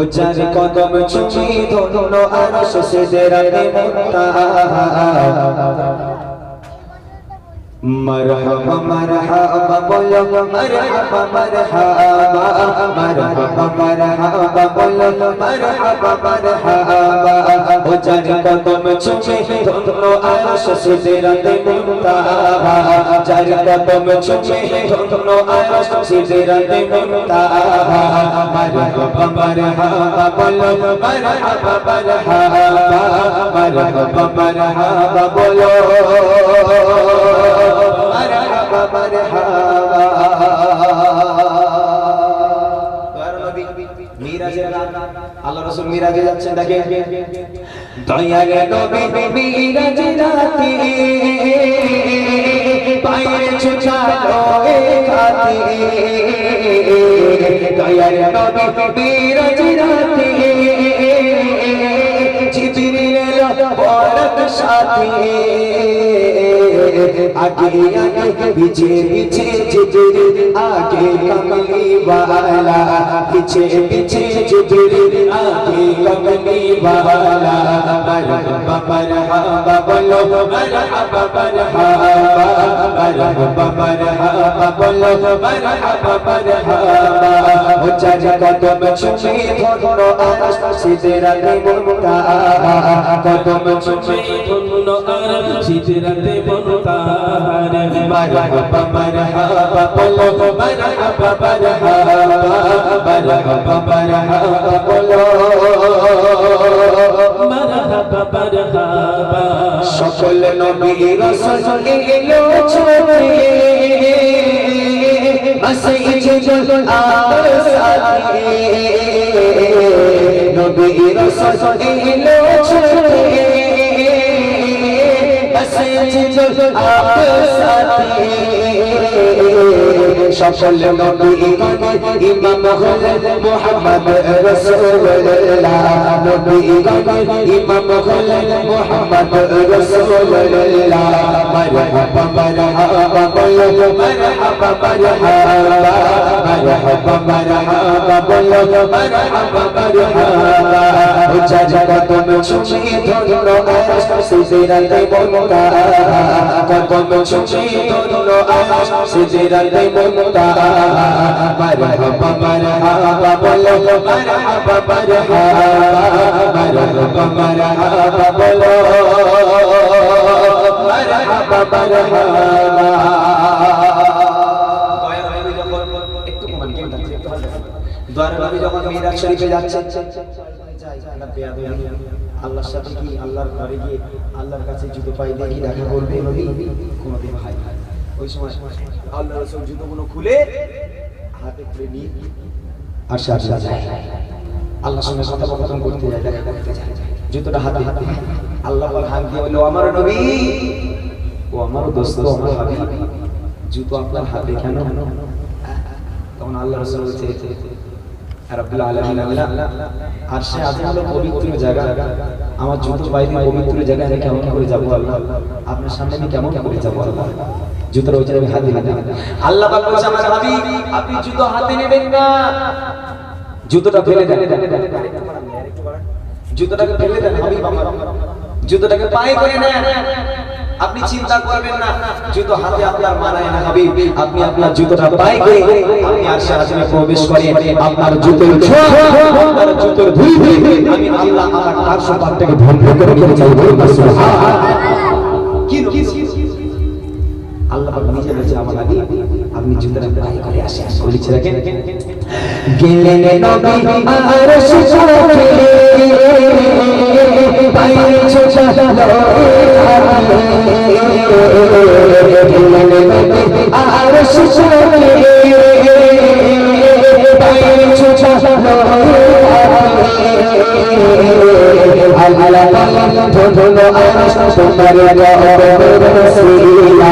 ও চার কদম চুমি ধরলো আর শেষের মুক্তা مرحبا مرحبا بولو مرحبا مرحبا مرحبا مرحبا بولو مرحبا مرحبا চার কদম চুমে ধরলো আরশ সিদরাতে মুনতাহা চার কদম চুমে ধরলো আরশ সিদরাতে মুনতাহা মারহাবা মারহাবা বলো মারহাবা মারহাবা মারহাবা মারহাবা বলো মারহাবা মারহাবা মিরাজের আল্লাহ রাসূল মিরাজে যাচ্ছেন দেখে দয়ালে গেল মিরাজে রাতে পায়ে ছুটালো খাতে দয়ালে নবী মিরাজে রাতে জিবরিল বরক সাথে। आगे आगे पीछे पीछे जिजरे आगे कमली वाला पीछे पीछे जिजरे आगे कमली वाला मरहबा मरहबा बोलो मरहबा मरहबा मरहबा मरहबा बोलो मरहबा मरहबा हो चाचा कदम छुपे धोनो आरस सीधेरा दे मुंडा कदम छुपे धोनो आरस सीधेरा दे मुंडा مرحبا مرحبا بولو مرحبا مرحبا مرحبا مرحبا بولو মারহাবা মারহাবা সকল নবী রাসূল এলো ছুটে মসজিদ আবার সাথে নবী রাসূল এলো সকল নবী ইমাম হলেন মুহাম্মদ রাসূলুল্লাহ। নবী ইমাম হলেন মুহাম্মদ রাসূলুল্লাহ। মারহাবা মারহাবা বলো মারহাবা মারহাবা মারহাবা মারহাবা বলো মারহাবা মারহাবা উচ্চাজ কদম ছুঁয়ে ধরলো আকাশ সিজরাতে বলকা কদম ছুঁয়ে ধরলো আকাশ সিজরাতে বলকা যখন শরীফে যাচ্ছে আল্লাহর সাথে কি আল্লাহর ঘরে গিয়ে আল্লাহর কাছে জুতো পাই কি দেখা করবে নবী কোনোদিন হয় ওই সময় আল্লাহ রসুল জুতোগুলো খুলে জুতোটা হাতে আল্লাহ আমার ও আমার জুতো আপনার হাতে কেন? তখন আল্লাহ আর সে পবিত্র জায়গা। আমার বাইরে পবিত্র জায়গায় কেমন করে যাব আল্লাহ? আপনার সামনে আমি কেমন করে যাব আল্লাহ? জুতোর ওই আমি হাতে হাতে আল্লাহ পাক বলছে, আমার হাবিব আপনি জুতো হাতে নেবেন না। জুতোটা ফেলে দেন। জুতোটাকে ফেলে দেন হাবিব আমার জুতোটাকে পায়ে করে নেন। আপনি চিন্তা করবেন না, জুতো হাতে আপনার মানায় না হাবিব আপনি আপনার জুতোটা পায়ে করে আপনি আরশে আজিমে প্রবেশ করে আপনার জুতোর ছোঁয়া আপনার জুতোর ধুই আমি আল্লাহ আমার আরশ পাক থেকে ভঙ্গ করে নিতে চাই বলুন সুবহানাল্লাহ। পাক নিজে বলছে, আমার আগে আপনি জুতোটা পায়ে করে আসেন। বলেছে রাখেন গেলেন নবী আরশ পাকে পায়ে ছোটা আরশ পাকে পায়ে ছোটা আল্লাহ ধন্য আরশ তোমার রহমতের ওসিলা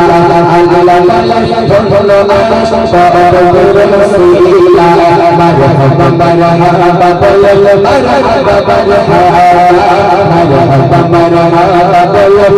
আল্লাহ ধন্য আরশ তোমার ওসিলা মারহাবা মারহাবা বল মারহাবা বল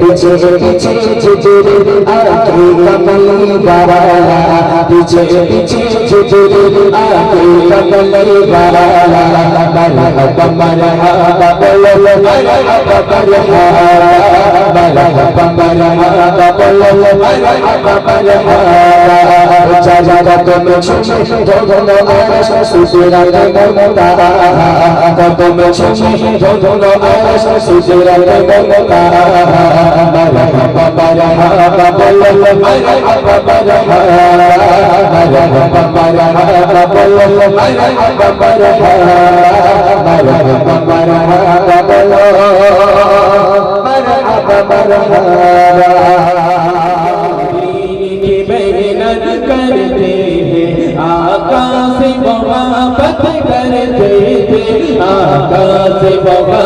পিছে পিছে ছুটে আখি কমলি বাবা পিছে পিছে ছুটে আখি কমলি বাবা মরহবা মরহবা বলো মরহবা মরহবা মরহবা মরহবা বলো মরহবা মরহবা চাচা তুমি শুনে ধরুন আশ সুজরাত মমতা তুমি শুনে ধরুন আশ সুজরাত মমতা আকাশে বগা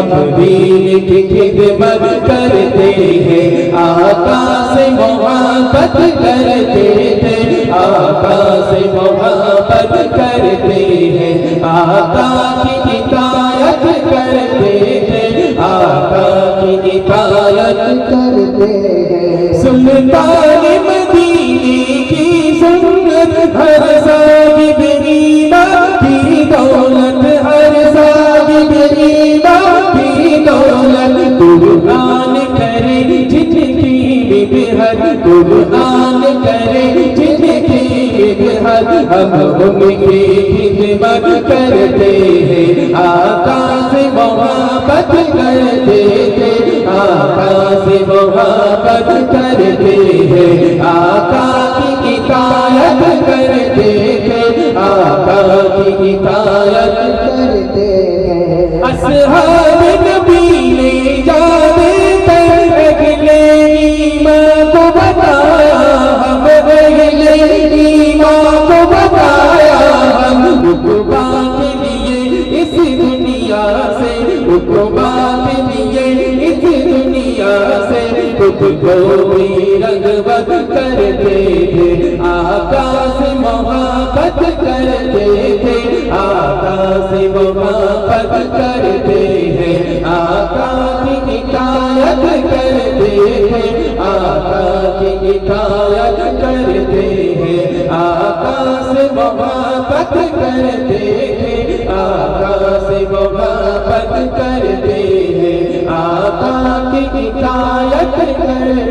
ہم بھی خدمت کرتے ہیں۔ آقا سے محبت کرتے ہیں۔ آقا سے محبت کرتے ہیں۔ آقا کی ہدایت کرتے ہیں۔ آقا کی ہدایت کرتے ہیں۔ سلطان ہر ان کی خدمت کرتے ہیں آقا سے محبت کرتے ہیں آقا سے محبت کرتے ہیں آقا کی کتاب کرتے ہیں آقا خود سے خود کو بھی کرتے تھے آقا محبت کرتے تھے آقا محبت کرتے ہیں آقا کی اطاعت کرتے ہیں آقا کی اطاعت کرتے ہیں آقا محبت کرتے ہیں۔ سے محبت کرتے ہیں آقا کی ہدایت کرتے